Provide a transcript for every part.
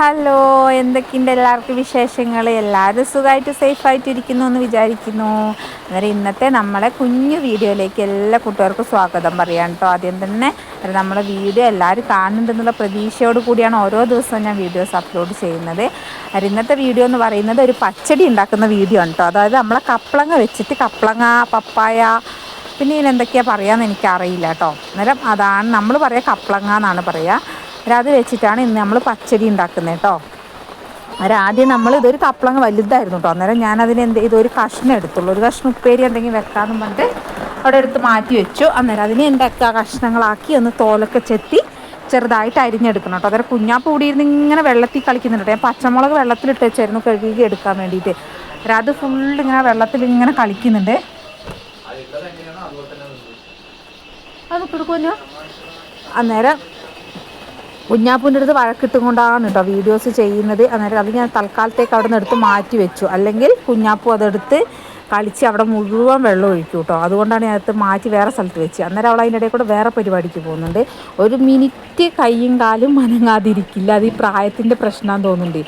Hello എന്തൊക്കെയുണ്ട് എല്ലാവർക്കും വിശേഷങ്ങൾ? എല്ലാവരും സുഖമായിട്ട് സേഫായിട്ട് ഇരിക്കുന്നു എന്ന് വിചാരിക്കുന്നു. അന്നേരം ഇന്നത്തെ നമ്മളെ കുഞ്ഞു വീഡിയോയിലേക്ക് എല്ലാ കൂട്ടുകാർക്കും സ്വാഗതം പറയാം കേട്ടോ ആദ്യം തന്നെ നമ്മളെ വീഡിയോ എല്ലാവരും കാണുന്നുണ്ടെന്നുള്ള പ്രതീക്ഷയോട് കൂടിയാണ് ഓരോ ദിവസവും ഞാൻ വീഡിയോസ് അപ്ലോഡ് ചെയ്യുന്നത്. അത് ഇന്നത്തെ വീഡിയോ എന്ന് പറയുന്നത് ഒരു പച്ചടി ഉണ്ടാക്കുന്ന വീഡിയോ ആണ് കേട്ടോ അതായത് നമ്മളെ കപ്പളങ്ങ വെച്ചിട്ട് കപ്പളങ്ങ പപ്പായ പിന്നെ ഇതിനെന്തൊക്കെയാണ് പറയാമെന്ന് എനിക്കറിയില്ല കേട്ടോ അന്നേരം അതാണ് നമ്മൾ പറയുക കപ്ലങ്ങ എന്നാണ് പറയുക അത് വെച്ചിട്ടാണ് ഇന്ന് നമ്മൾ പച്ചടി ഉണ്ടാക്കുന്നത് കേട്ടോ. ആദ്യം നമ്മൾ ഇതൊരു കപ്പളങ്ങ് വലുതായിരുന്നു കേട്ടോ. അന്നേരം ഞാൻ അതിന് എന്ത് ഇതൊരു കഷ്ണം എടുത്തുള്ളൂ. ഒരു കഷ്ണം ഉപ്പേരി എന്തെങ്കിലും വെക്കാമെന്ന് പറഞ്ഞിട്ട് അവിടെ എടുത്ത് മാറ്റി വെച്ചു. അന്നേരം അതിനെ ആ കഷ്ണങ്ങളാക്കി ഒന്ന് തോലൊക്കെ ചെത്തി ചെറുതായിട്ട് അരിഞ്ഞെടുക്കണം കേട്ടോ. അതൊരു കുഞ്ഞാപ്പ് കൂടിയിരുന്ന് ഇങ്ങനെ വെള്ളത്തിൽ കളിക്കുന്നുണ്ട് ഞാൻ പച്ചമുളക് വെള്ളത്തിലിട്ട് വെച്ചായിരുന്നു കഴുകി എടുക്കാൻ വേണ്ടിയിട്ട്. അത് ഫുള്ള് ഇങ്ങനെ വെള്ളത്തിൽ ഇങ്ങനെ കളിക്കുന്നുണ്ട്. അത് കൊടുക്കുമല്ലോ അന്നേരം കുഞ്ഞാപ്പൂന്റെ അടുത്ത് വഴക്കിട്ടും കൊണ്ടാണ് കേട്ടോ വീഡിയോസ് ചെയ്യുന്നത്. അന്നേരം അത് ഞാൻ തൽക്കാലത്തേക്ക് അവിടെ നിന്ന് എടുത്ത് മാറ്റി വെച്ചു. അല്ലെങ്കിൽ കുഞ്ഞാപ്പൂ അതെടുത്ത് കളിച്ച് അവിടെ മുഴുവൻ വെള്ളം ഒഴിക്കും കേട്ടോ. അതുകൊണ്ടാണ് അടുത്ത് മാറ്റി വേറെ സ്ഥലത്ത് വെച്ച് അന്നേരം അവൾ അതിന്റെ ഇടയിൽ കൂടെ വേറെ പരിപാടിക്ക് പോകുന്നുണ്ട്. ഒരു മിനിറ്റ് കൈയും കാലും മനങ്ങാതിരിക്കില്ല അത് ഈ പ്രായത്തിന്റെ പ്രശ്നമാണെന്ന് തോന്നുന്നുണ്ട്.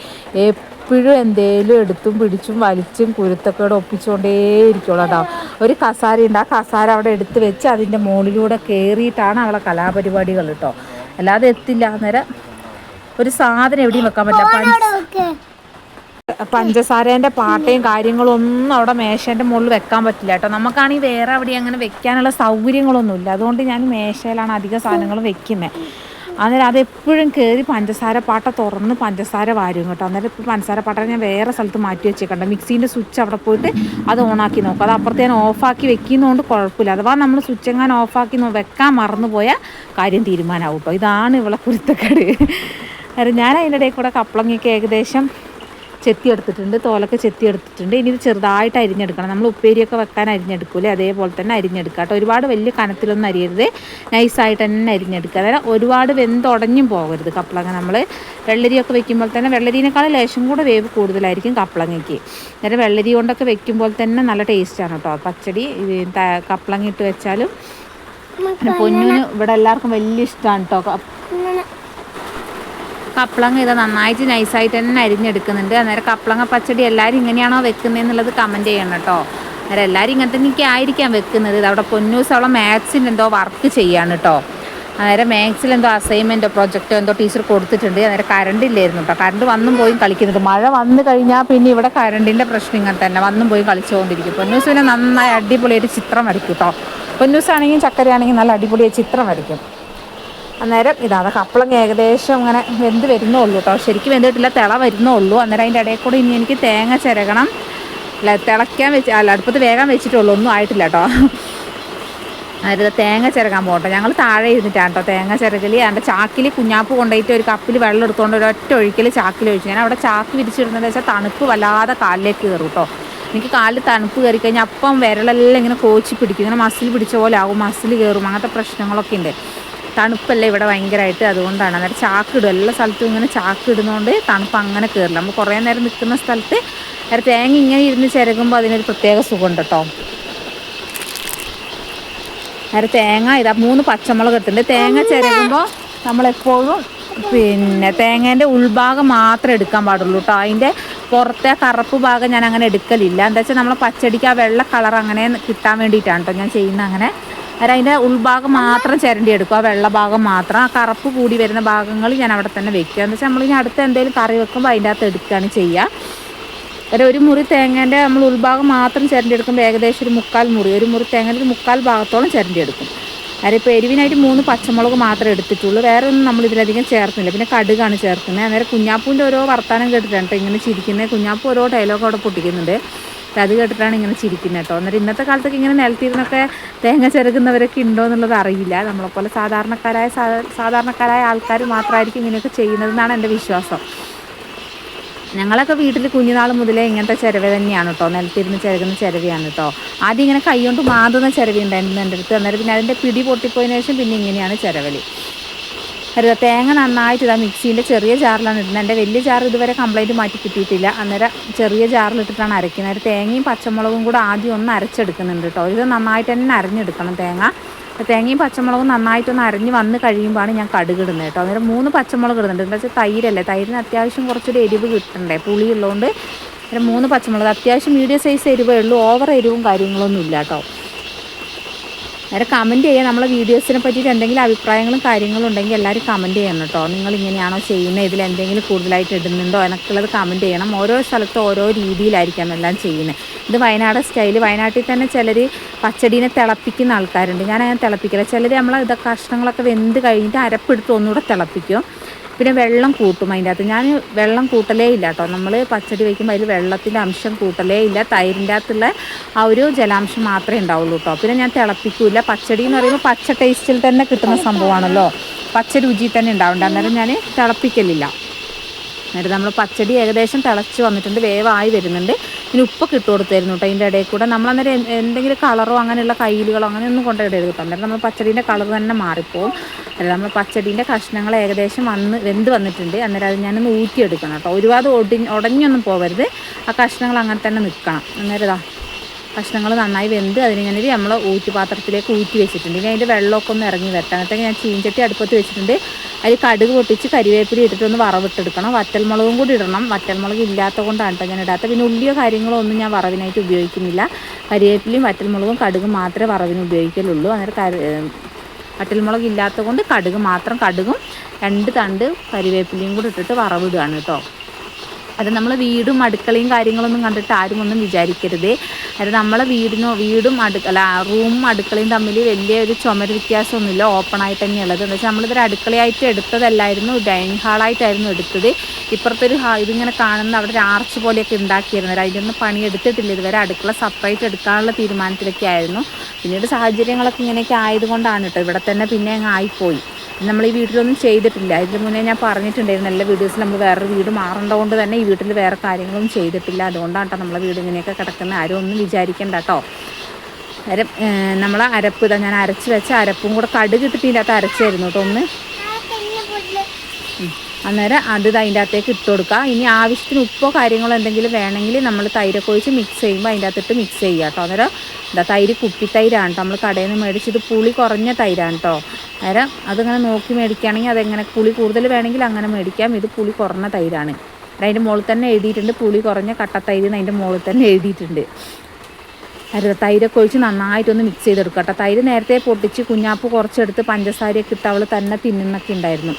എപ്പോഴും എന്തേലും എടുത്തും പിടിച്ചും വലിച്ചും കുരുത്തക്കേട് ഒപ്പിച്ചുകൊണ്ടേ ഇരിക്കുള്ളൂ കേട്ടോ. ഒരു കസാര ഉണ്ട് ആ കസാര അവിടെ എടുത്ത് വെച്ച് അതിന്റെ മുകളിലൂടെ കയറിയിട്ടാണ് അവളെ കലാപരിപാടികൾ കേട്ടോ. അല്ലാതെ എത്തില്ല. അന്നേരം ഒരു സാധനം എവിടെയും വെക്കാൻ പറ്റില്ല. പഞ്ചസാരേന്റെ പാട്ടയും കാര്യങ്ങളും ഒന്നും അവിടെ മേശേന്റെ മുകളിൽ വെക്കാൻ പറ്റില്ല കേട്ടോ. നമുക്കാണെങ്കിൽ വേറെ അവിടെ അങ്ങനെ വെക്കാനുള്ള സൗകര്യങ്ങളൊന്നുമില്ല. അതുകൊണ്ട് ഞാൻ മേശയിലാണ് അധിക സാധനങ്ങൾ വെക്കുന്നത് അന്നേരം അതെപ്പോഴും കയറി പഞ്ചസാര പാട്ട തുറന്ന് പഞ്ചസാര വാരും കേട്ടോ. അന്നേരം ഇപ്പോൾ പഞ്ചസാര പാട്ട ഞാൻ വേറെ സ്ഥലത്ത് മാറ്റി വെച്ചേക്കണ്ട. മിക്സീന്റെ സ്വിച്ച് അവിടെ പോയിട്ട് അത് ഓണാക്കി നോക്കും. അത് അപ്പുറത്തെ ഞാൻ ഓഫാക്കി വെക്കുന്നതുകൊണ്ട് കുഴപ്പമില്ല. അഥവാ നമ്മൾ സ്വിച്ച് എങ്ങാനും ഓഫാക്കി വെക്കാൻ മറന്നു പോയാൽ കാര്യം തീരുമാനമാവും കേട്ടോ. ഇതാണ് ഇവളെ കുരുത്തക്കേട്. ഞാൻ അതിന്റെ ഇടയിൽ കൂടെ കപ്പളങ്ങിക്ക് ഏകദേശം ചെത്തിയെടുത്തിട്ടുണ്ട്. തോലൊക്കെ ചെത്തിയെടുത്തിട്ടുണ്ട്. ഇനി ഇത് ചെറുതായിട്ട് അരിഞ്ഞെടുക്കണം. നമ്മൾ ഉപ്പേരിയൊക്കെ വെക്കാൻ അരിഞ്ഞെടുക്കൂലേ? അതേപോലെ തന്നെ അരിഞ്ഞെടുക്കുക കേട്ടോ. ഒരുപാട് വലിയ കനത്തിലൊന്നും അരിയരുത്. നൈസായിട്ട് തന്നെ അരിഞ്ഞെടുക്കുക. അതായത് ഒരുപാട് വെന്തുടഞ്ഞും പോകരുത് കപ്പളങ്ങ നമ്മൾ വെള്ളരിയൊക്കെ വെക്കുമ്പോൾ തന്നെ വെള്ളരിനേക്കാൾ ലേശം കൂടെ വേവ് കൂടുതലായിരിക്കും കപ്പളങ്ങയ്ക്ക്. അന്നേരം വെള്ളരി കൊണ്ടൊക്കെ വെക്കുമ്പോൾ തന്നെ നല്ല ടേസ്റ്റാണ് കേട്ടോ. പച്ചടി കപ്പളങ്ങ ഇട്ട് വെച്ചാലും പൊന്നിന് ഇവിടെ എല്ലാവർക്കും വലിയ ഇഷ്ടമാണ് കേട്ടോ. കപ്ലങ്ങ ഇത് നന്നായിട്ട് നൈസായിട്ട് തന്നെ അരിഞ്ഞെടുക്കുന്നുണ്ട്. അന്നേരം കപ്ലങ്ങ പച്ചടി എല്ലാവരും ഇങ്ങനെയാണോ വെക്കുന്നതെന്നുള്ളത് കമന്റ് ചെയ്യണം കേട്ടോ. അന്നേരം എല്ലാവരും ഇങ്ങനത്തെ എനിക്ക് ആയിരിക്കാം വെക്കുന്നത്. ഇത് അവിടെ പൊന്നൂസ് അവളെ മാത്സിന്റെ എന്തോ വർക്ക് ചെയ്യാണ് കേട്ടോ. അന്നേരം മാത്സിൽ എന്തോ അസൈൻമെന്റോ പ്രൊജക്റ്റോ എന്തോ ടീച്ചർ കൊടുത്തിട്ടുണ്ട്. അന്നേരം കറണ്ട് ഇല്ലായിരുന്നു കേട്ടോ. കറണ്ട് വന്നും പോയി കളിക്കുന്നുണ്ട്. മഴ വന്നു കഴിഞ്ഞാൽ പിന്നെ ഇവിടെ കറണ്ടിന്റെ പ്രശ്നം ഇങ്ങനെ തന്നെ. വന്നും പോയി കളിച്ചുകൊണ്ടിരിക്കും. പൊന്നൂസ് പിന്നെ നന്നായി അടിപൊളിയായിട്ട് ചിത്രം വരയ്ക്കും കേട്ടോ. പൊന്നൂസാണെങ്കിലും ചക്കരയാണെങ്കിലും നല്ല അടിപൊളിയായി ചിത്രം വരയ്ക്കും. അന്നേരം ഇതാണ് കപ്പളങ്ങ ഏകദേശം അങ്ങനെ വെന്ത് വരുന്നുള്ളൂ കേട്ടോ ശരിക്കും വെന്തിട്ടില്ല തിള വരുന്നുള്ളൂ. അന്നേരം അതിന്റെ ഇടയിൽ കൂടെ ഇനി എനിക്ക് തേങ്ങ ചിരകണം. അല്ല തിളയ്ക്കാൻ വെച്ച് അല്ല അടുപ്പത്ത് വേഗം വെച്ചിട്ടുള്ളൂ. ഒന്നും ആയിട്ടില്ല കേട്ടോ അതായത് തേങ്ങ ചിരകാൻ പോകട്ടെ. ഞങ്ങൾ താഴെ ഇരുന്നിട്ടാണ് കേട്ടോ തേങ്ങ ചിരകലി. അതിന്റെ ചാക്കിൽ കുഞ്ഞാപ്പ് കൊണ്ടുപോയിട്ട് ഒരു കപ്പിൽ വെള്ളം എടുത്തുകൊണ്ട് ഒരു ഒറ്റ ഒഴിക്കൽ ചാക്കിൽ ഒഴിച്ചു. ഞാൻ അവിടെ ചാക്ക് വിരിച്ചിടുന്നത് വെച്ചാൽ തണുപ്പ് വല്ലാതെ കാലിലേക്ക് കയറും കേട്ടോ എനിക്ക് കാലിൽ തണുപ്പ് കയറി കഴിഞ്ഞാൽ അപ്പം വിരലെല്ലാം ഇങ്ങനെ കോച്ചി പിടിക്കും. ഇങ്ങനെ മസിൽ പിടിച്ച പോലെ ആകും മസിൽ കയറും. അങ്ങനത്തെ പ്രശ്നങ്ങളൊക്കെ ഉണ്ട്. തണുപ്പല്ലേ ഇവിടെ ഭയങ്കരമായിട്ട് അതുകൊണ്ടാണ്. അന്നേരം ചാക്കിടും. എല്ലാ സ്ഥലത്തും ഇങ്ങനെ ചാക്കിടുന്നതുകൊണ്ട് തണുപ്പ് അങ്ങനെ കയറില്ല നമ്മൾ കുറേ നേരം നിൽക്കുന്ന സ്ഥലത്ത് നേരെ തേങ്ങ ഇങ്ങനെ ഇരുന്ന് ചിരകുമ്പോൾ അതിനൊരു പ്രത്യേക സുഖമുണ്ട് കേട്ടോ നേരെ തേങ്ങ ഇതാ മൂന്ന് പച്ചമുളക് ഇട്ടുണ്ട് തേങ്ങ ചിരകുമ്പോൾ നമ്മളെപ്പോഴും പിന്നെ തേങ്ങേന്റെ ഉൾഭാഗം മാത്രമേ എടുക്കാൻ പാടുള്ളൂ കേട്ടോ അതിന്റെ പുറത്തെ കറുപ്പ് ഭാഗം ഞാൻ അങ്ങനെ എടുക്കലില്ല. എന്താ വെച്ചാൽ നമ്മൾ പച്ചടിക്ക് ആ വെള്ള കളർ അങ്ങനെ കിട്ടാൻ വേണ്ടിയിട്ടാണ് കേട്ടോ ഞാൻ ചെയ്യുന്നത് അങ്ങനെ. അന്നേരം അതിന്റെ ഉൾഭാഗം മാത്രം ചിരണ്ടി എടുക്കും ആ വെള്ള ഭാഗം മാത്രം. ആ കറുപ്പ് കൂടി വരുന്ന ഭാഗങ്ങൾ ഞാൻ അവിടെ തന്നെ വെക്കുക. എന്ന് വെച്ചാൽ നമ്മളിനി അടുത്ത് എന്തെങ്കിലും കറി വെക്കുമ്പോൾ അതിന്റെ അകത്ത് എടുക്കുകയാണ് ചെയ്യുക ഒരു ഒരു മുറി തേങ്ങേന്റെ നമ്മൾ ഉൾഭാഗം മാത്രം ചിരണ്ടി എടുക്കുമ്പോൾ ഏകദേശം ഒരു മുക്കാൽ മുറി ഒരു മുറി തേങ്ങേന്റെ ഒരു മുക്കാൽ ഭാഗത്തോളം ചിരണ്ടി എടുക്കും അതായത് ഇപ്പോൾ എരിവിനായിട്ട് മൂന്ന് പച്ചമുളക് മാത്രമേ എടുത്തിട്ടുള്ളൂ. വേറെ ഒന്നും നമ്മൾ ഇതിലധികം ചേർക്കുന്നില്ല. പിന്നെ കടുകാണ് ചേർക്കുന്നത്. അന്നേരം കുഞ്ഞാപ്പൂവിന്റെ ഓരോ വർത്തമാനം കേട്ടിട്ടാണ് ഇങ്ങനെ ചിരിക്കുന്നത് കുഞ്ഞാപ്പൂ ഓരോ ഡയലോഗ് അവിടെ പൊട്ടിക്കുന്നുണ്ട്. അത് കേട്ടിട്ടാണ് ഇങ്ങനെ ചിരിക്കുന്നത് കേട്ടോ. എന്നിട്ട് ഇന്നത്തെ കാലത്തൊക്കെ ഇങ്ങനെ നിലത്തിരുന്നൊക്കെ തേങ്ങ ചെറുക്കുന്നവരൊക്കെ ഉണ്ടോ എന്നുള്ളത് അറിയില്ല. നമ്മളെപ്പോലെ സാധാരണക്കാരായ സാധാരണക്കാരായ ആൾക്കാർ മാത്രമായിരിക്കും ഇങ്ങനെയൊക്കെ ചെയ്യുന്നതെന്നാണ് എന്റെ വിശ്വാസം. ഞങ്ങളൊക്കെ വീട്ടിൽ കുഞ്ഞുനാൾ മുതലേ ഇങ്ങനത്തെ ചിരവ തന്നെയാണ് കേട്ടോ. നിലത്തിരുന്ന് ചിരകുന്ന ചിരവിയാണ് കേട്ടോ. ആദ്യം ഇങ്ങനെ കൈ കൊണ്ട് മാതുന്ന ചിരവി ഉണ്ടായിരുന്നു എന്റെ അടുത്ത്. അന്നേരം പിന്നെ അതിന്റെ പിടി പൊട്ടിപ്പോയതിനു ശേഷം പിന്നെ ഇങ്ങനെയാണ് ചിരവലി. അരുത് തേങ്ങ നന്നായിട്ട് ഇതാ മിക്സീന്റെ ചെറിയ ജാറിലാണ് ഇടുന്നത്. എന്റെ വലിയ ജാർ ഇതുവരെ കംപ്ലൈന്റ് മാറ്റി കിട്ടിയിട്ടില്ല. അന്നേരം ചെറിയ ജാറിലിട്ടിട്ടാണ് അരയ്ക്കുന്നത്. തേങ്ങയും പച്ചമുളകും കൂടെ ആദ്യം ഒന്ന് അരച്ചെടുക്കുന്നുണ്ട് കേട്ടോ. ഇത് നന്നായിട്ട് തന്നെ അരഞ്ഞെടുക്കണം തേങ്ങ. തേങ്ങയും പച്ചമുളകും നന്നായിട്ടൊന്ന് അരഞ്ഞ് വന്ന് കഴിയുമ്പോഴാണ് ഞാൻ കടുക് ഇടുന്നത് കേട്ടോ. അന്നേരം മൂന്ന് പച്ചമുളക് ഇടുന്നുണ്ട്. എന്താ വെച്ചാൽ തൈരല്ലേ? തൈരിന് അത്യാവശ്യം കുറച്ചൊരു എരിവ് കിട്ടണ്ടേ? പുളി ഉള്ളതുകൊണ്ട് മൂന്ന് പച്ചമുളക്. അത്യാവശ്യം മീഡിയം സൈസ് എരിവേ ഉള്ളൂ. ഓവർ എരിവും കാര്യങ്ങളൊന്നും ഇല്ല കേട്ടോ. നേരെ കമന്റ് ചെയ്യുക നമ്മളെ വീഡിയോസിനെ പറ്റിയിട്ട് എന്തെങ്കിലും അഭിപ്രായങ്ങളും കാര്യങ്ങളും ഉണ്ടെങ്കിൽ എല്ലാവരും കമന്റ് ചെയ്യണം കേട്ടോ. നിങ്ങൾ ഇങ്ങനെയാണോ ചെയ്യുന്നത്? ഇതിൽ എന്തെങ്കിലും കൂടുതലായിട്ട് ഇടുന്നുണ്ടോ? എന്നൊക്കെയുള്ളത് കമന്റ് ചെയ്യണം. ഓരോ സ്ഥലത്ത് ഓരോ രീതിയിലായിരിക്കണം എല്ലാം ചെയ്യുന്നത്. ഇത് വയനാട് സ്റ്റൈൽ വയനാട്ടിൽ തന്നെ ചിലർ പച്ചടീനെ തിളപ്പിക്കുന്ന ആൾക്കാരുണ്ട്. ഞാൻ തിളപ്പിക്കില്ല. ചിലർ നമ്മൾ ഇതൊക്കെ കഷ്ണങ്ങളൊക്കെ വെന്ത് കഴിഞ്ഞിട്ട് അരപ്പെടുത്ത് ഒന്നുകൂടെ തിളപ്പിക്കും. പിന്നെ വെള്ളം കൂട്ടും അതിന്റെ അകത്ത്. ഞാൻ വെള്ളം കൂട്ടലേ ഇല്ല കേട്ടോ. നമ്മൾ പച്ചടി വയ്ക്കുമ്പോൾ അതിൽ വെള്ളത്തിന്റെ അംശം കൂട്ടലേ ഇല്ല. തൈരിന്റെ അകത്തുള്ള ആ ഒരു ജലാംശം മാത്രമേ ഉണ്ടാവുള്ളൂ കേട്ടോ. പിന്നെ ഞാൻ തിളപ്പിക്കൂല. പച്ചടി എന്ന് പറയുമ്പോൾ പച്ച ടേസ്റ്റിൽ തന്നെ കിട്ടുന്ന സംഭവമാണല്ലോ. പച്ച രുചിയിൽ തന്നെ ഉണ്ടാവുന്നുണ്ട് അന്നേരം ഞാൻ തിളപ്പിക്കലില്ല. എന്നിട്ട് നമ്മൾ പച്ചടി ഏകദേശം തിളച്ച് വന്നിട്ടുണ്ട് വേവായി വരുന്നുണ്ട്. ഇനി ഉപ്പൊക്കെ ഇട്ട് കൊടുത്തായിരുന്നു കേട്ടോ അതിന്റെ ഇടയിൽ കൂടെ. നമ്മൾ അന്നേരം എന്തെങ്കിലും കളറോ അങ്ങനെയുള്ള കയ്യിലുകളോ അങ്ങനെയൊന്നും കൊണ്ടിടരുത് കേട്ടോ. അന്നേരം നമ്മൾ പച്ചടീന്റെ കളർ തന്നെ മാറിപ്പോവും. അല്ലെങ്കിൽ നമ്മൾ പച്ചടീന്റെ കഷ്ണങ്ങൾ ഏകദേശം വന്ന് വെന്ത് വന്നിട്ടുണ്ട്. അന്നേരം അത് ഞാനൊന്ന് ഊറ്റിയെടുക്കണം കേട്ടോ. ഒരുപാട് ഒടി ഉടഞ്ഞൊന്നും പോകരുത് ആ കഷ്ണങ്ങൾ അങ്ങനെ തന്നെ നിൽക്കണം. അന്നേരം ഇതാ. കഷ്ണങ്ങൾ നന്നായി വെന്ത് അതിന് ഞാനൊരു നമ്മൾ ഊറ്റുപാത്രത്തിലേക്ക് ഊറ്റി വെച്ചിട്ടുണ്ട്. ഇനി അതിന്റെ വെള്ളമൊക്കെ ഒന്ന് ഇറങ്ങി വരട്ടെ. എന്നിട്ട് ഞാൻ ചീഞ്ചട്ടി അടുപ്പത്ത് വെച്ചിട്ടുണ്ട്. അതിൽ കടുക് പൊട്ടിച്ച് കരിവേപ്പില ഇട്ടിട്ട് ഒന്ന് വറവിട്ടെടുക്കണം. വറ്റൽമുളകും കൂടി ഇടണം. വറ്റൽമുളക് ഇല്ലാത്ത കൊണ്ടാണ് ഞാൻ ഇടാത്ത പിന്നെ ഉള്ളിയോ കാര്യങ്ങളോ ഒന്നും ഞാൻ വറവിനായിട്ട് ഉപയോഗിക്കുന്നില്ല. കരിവേപ്പിലയും വറ്റൽമുളകും കടുക് മാത്രമേ വറവിന് ഉപയോഗിക്കലുള്ളൂ. അങ്ങനെ വറ്റൽമുളക് ഇല്ലാത്ത കൊണ്ട് കടുക് മാത്രം കടുകും രണ്ട് തണ്ട് കരിവേപ്പിലയും കൂടി ഇട്ടിട്ട് വറവിടുകയാണ് കേട്ടോ അത് നമ്മൾ വീടും അടുക്കളയും കാര്യങ്ങളൊന്നും കണ്ടിട്ട് ആരും ഒന്നും വിചാരിക്കരുത്. അത് നമ്മളെ വീടിനോ വീടും അടുക്കള റൂമും അടുക്കളയും തമ്മിൽ വലിയ ഒരു ചുമര് വ്യത്യാസമൊന്നുമില്ല. ഓപ്പൺ ആയിട്ട് തന്നെയുള്ളത്. എന്ന് വെച്ചാൽ നമ്മളിതൊരു അടുക്കളയായിട്ട് എടുത്തതല്ലായിരുന്നു ഡൈനിങ് ഹാളായിട്ടായിരുന്നു എടുത്തത്. ഇപ്പുറത്തെ ഒരു ഹാ ഇതിങ്ങനെ കാണുന്ന അവിടെ ഒരു ആർച്ച് പോലെയൊക്കെ ഉണ്ടാക്കിയിരുന്നത്. അതിന്റെ ഒന്നും പണി എടുത്തിട്ടില്ല ഇതുവരെ. അടുക്കള സെപ്പറേറ്റ് എടുക്കാനുള്ള തീരുമാനത്തിലൊക്കെ ആയിരുന്നു. പിന്നീട് സാഹചര്യങ്ങളൊക്കെ ഇങ്ങനെയൊക്കെ ആയതുകൊണ്ടാണ് കേട്ടോ ഇവിടെ തന്നെ പിന്നെ അങ്ങ് ആയിപ്പോയി. നമ്മൾ ഈ വീട്ടിലൊന്നും ചെയ്തിട്ടില്ല. ഇതിന് മുന്നേ ഞാൻ പറഞ്ഞിട്ടുണ്ടായിരുന്നു നല്ല വീഡിയോസ് നമ്മൾ വേറൊരു വീട് മാറേണ്ടതുകൊണ്ട് തന്നെ ഈ വീട്ടിൽ വേറെ കാര്യങ്ങളൊന്നും ചെയ്തിട്ടില്ല. അതുകൊണ്ടാണ് കേട്ടോ നമ്മളെ വീട് ഇങ്ങനെയൊക്കെ കിടക്കുന്നത് ആരും ഒന്നും വിചാരിക്കണ്ട കേട്ടോ അര നമ്മൾ അരപ്പ് ഇതാ ഞാൻ അരച്ച് വെച്ച അരപ്പും കൂടെ കടുക് ഇട്ടിട്ട് ഇതിന്റെ അകത്ത് അരച്ചായിരുന്നു. കേട്ടോ ഒന്ന്. അന്നേരം അത് അതിന്റെ അകത്തേക്ക് ഇട്ട് കൊടുക്കുക. ഇനി ആവശ്യത്തിന് ഉപ്പോ കാര്യങ്ങളോ എന്തെങ്കിലും വേണമെങ്കിൽ നമ്മൾ തൈരൊക്കെ ഒഴിച്ച് മിക്സ് ചെയ്യുമ്പോൾ അതിന്റെ അകത്തിട്ട് മിക്സ് ചെയ്യുക കേട്ടോ. അന്നേരം എന്താ തൈര് കുപ്പിത്തൈരാണ് കേട്ടോ. നമ്മൾ കടയിൽ നിന്ന് മേടിച്ചത് പുളി കുറഞ്ഞ തൈരാണ് കേട്ടോ. അന്നേരം അതിങ്ങനെ നോക്കി മേടിക്കുകയാണെങ്കിൽ അതെങ്ങനെ പുളി കൂടുതൽ വേണമെങ്കിൽ അങ്ങനെ മേടിക്കാം. ഇത് പുളി കുറഞ്ഞ തൈരാണ്. അതിന്റെ മുകളിൽ തന്നെ എഴുതിയിട്ടുണ്ട് പുളി കുറഞ്ഞ കട്ടത്തൈര് എന്ന് അതിന്റെ മുകളിൽ തന്നെ എഴുതിയിട്ടുണ്ട്. അരുത് തൈരൊക്കെ ഒഴിച്ച് നന്നായിട്ടൊന്ന് മിക്സ് ചെയ്തെടുക്കുക കേട്ടോ. തൈര് നേരത്തെ പൊട്ടിച്ച് കുഞ്ഞാപ്പ് കുറച്ചെടുത്ത് പഞ്ചസാരയൊക്കെ ഇട്ട് അവൾ തന്നെ തിന്നുന്നൊക്കെ ഉണ്ടായിരുന്നു.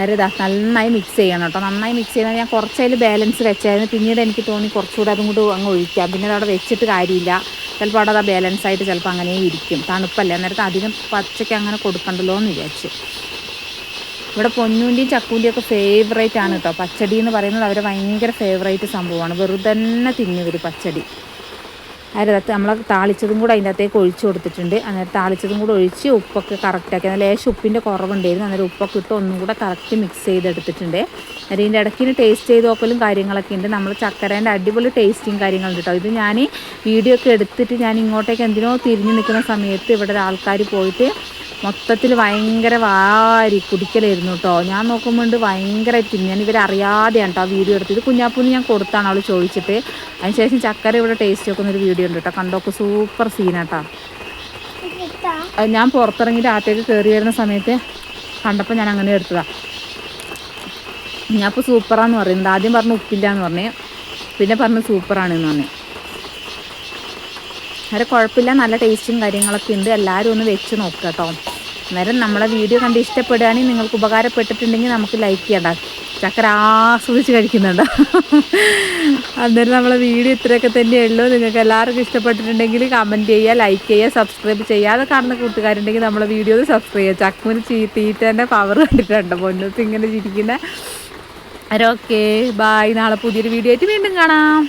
അരുതാ നന്നായി മിക്സ് ചെയ്യണം കേട്ടോ. നന്നായി മിക്സ് ചെയ്യണം ഞാൻ കുറച്ചതിൽ ബാലൻസ് വെച്ചായിരുന്നു. പിന്നീട് എനിക്ക് തോന്നി കുറച്ചുകൂടെ അതും കൂടി അങ്ങ് ഒഴിക്കാം. പിന്നെ അവിടെ വെച്ചിട്ട് കാര്യമില്ല. ചിലപ്പോൾ അവിടെ അത് ബാലൻസ് ആയിട്ട് ചിലപ്പോൾ അങ്ങനെ ഇരിക്കും. തണുപ്പല്ലേ? അന്നേരത്തെ അധികം പച്ചയ്ക്ക് അങ്ങനെ കൊടുക്കണ്ടല്ലോ എന്ന് വിചാരിച്ചു. ഇവിടെ പൊന്നൂന്റെയും ചക്കൂന്റെയും ഒക്കെ ഫേവറേറ്റ് ആണ് കേട്ടോ. പച്ചടി എന്ന് പറയുന്നത് അവരെ ഭയങ്കര ഫേവറേറ്റ് സംഭവമാണ്. വെറുതെ തന്നെ തിന്നിവർ പച്ചടി. അതിനകത്ത് നമ്മൾ താളിച്ചതും കൂടെ അതിന്റെ അകത്തേക്ക് ഒഴിച്ച് കൊടുത്തിട്ടുണ്ട്. അന്നേരം താളിച്ചതും കൂടെ ഒഴിച്ച് ഉപ്പൊക്കെ കറക്റ്റാക്കി നല്ല ലേശം ഉപ്പിന്റെ കുറവുണ്ടായിരുന്നു. അന്നേരം ഉപ്പൊക്കെ ഇട്ട് ഒന്നും കൂടെ കറക്റ്റ് മിക്സ് ചെയ്തെടുത്തിട്ടുണ്ട്. അന്നേരം ഇതിന്റെ ഇടയ്ക്കിന് ടേസ്റ്റ് ചെയ്ത് നോക്കലും കാര്യങ്ങളൊക്കെ ഉണ്ട്. നമ്മൾ ചക്കരേന്റെ അടിപൊളി ടേസ്റ്റിങ് കാര്യങ്ങളുണ്ട് കേട്ടോ ഇത് ഞാൻ വീഡിയോ ഒക്കെ എടുത്തിട്ട് ഞാൻ ഇങ്ങോട്ടേക്ക് എന്തിനോ തിരിഞ്ഞു നിൽക്കുന്ന സമയത്ത് ഇവിടെ ആൾക്കാർ പോയിട്ട് മൊത്തത്തിൽ ഭയങ്കര വാരി കുടിക്കലായിരുന്നു കേട്ടോ ഞാൻ നോക്കുമ്പോൾ ഭയങ്കര ഞാൻ ഇവരറിയാതെയാണ് കേട്ടോ ആ വീഡിയോ എടുത്തത്. കുഞ്ഞാപ്പൂന്ന് ഞാൻ കൊടുത്താണ് അവൾ ചോദിച്ചിട്ട്. അതിനുശേഷം ചക്കര ഇവിടെ ടേസ്റ്റ് വെക്കുന്നൊരു വീഡിയോ ഉണ്ട് കേട്ടോ കണ്ടോക്ക് സൂപ്പർ സീനാട്ടോ അത് ഞാൻ പുറത്തിറങ്ങി രാത്രിയൊക്കെ കയറി വരുന്ന സമയത്ത് കണ്ടപ്പോൾ ഞാൻ അങ്ങനെ എടുത്തതാ. ഞാൻ അപ്പോൾ സൂപ്പറാന്ന് പറയുന്നത് ആദ്യം പറഞ്ഞു ഉപ്പില്ല എന്ന് പറഞ്ഞു. പിന്നെ പറഞ്ഞു സൂപ്പറാണെന്ന് പറഞ്ഞു. വേറെ കുഴപ്പമില്ല. നല്ല ടേസ്റ്റും കാര്യങ്ങളൊക്കെ ഉണ്ട്. എല്ലാവരും ഒന്ന് വെച്ച് നോക്കുക കേട്ടോ അന്നേരം നമ്മളെ വീഡിയോ കണ്ട് ഇഷ്ടപ്പെടുകയാണെങ്കിൽ നിങ്ങൾക്ക് ഉപകാരപ്പെട്ടിട്ടുണ്ടെങ്കിൽ നമുക്ക് ലൈക്ക് ചെയ്യണ്ട ചക്കര ആസ്വദിച്ച് കഴിക്കുന്നുണ്ട്. അന്നേരം നമ്മളെ വീഡിയോ ഇത്രയൊക്കെ തന്നെയുള്ളൂ നിങ്ങൾക്ക് എല്ലാവർക്കും ഇഷ്ടപ്പെട്ടിട്ടുണ്ടെങ്കിൽ കമന്റ് ചെയ്യുക ലൈക്ക് ചെയ്യുക സബ്സ്ക്രൈബ് ചെയ്യാതെ കാണുന്ന കൂട്ടുകാരുണ്ടെങ്കിൽ നമ്മളെ വീഡിയോ സബ്സ്ക്രൈബ് ചെയ്യുക. ചക്കുവിന് ചീ തീറ്റേന്റെ പവർ കണ്ടിട്ടുണ്ട് പൊന്നത്ത് ഇങ്ങനെ ചിരിക്കുന്ന. ഓക്കെ ബായ് നാളെ പുതിയൊരു വീഡിയോ ആയിട്ട് വീണ്ടും കാണാം.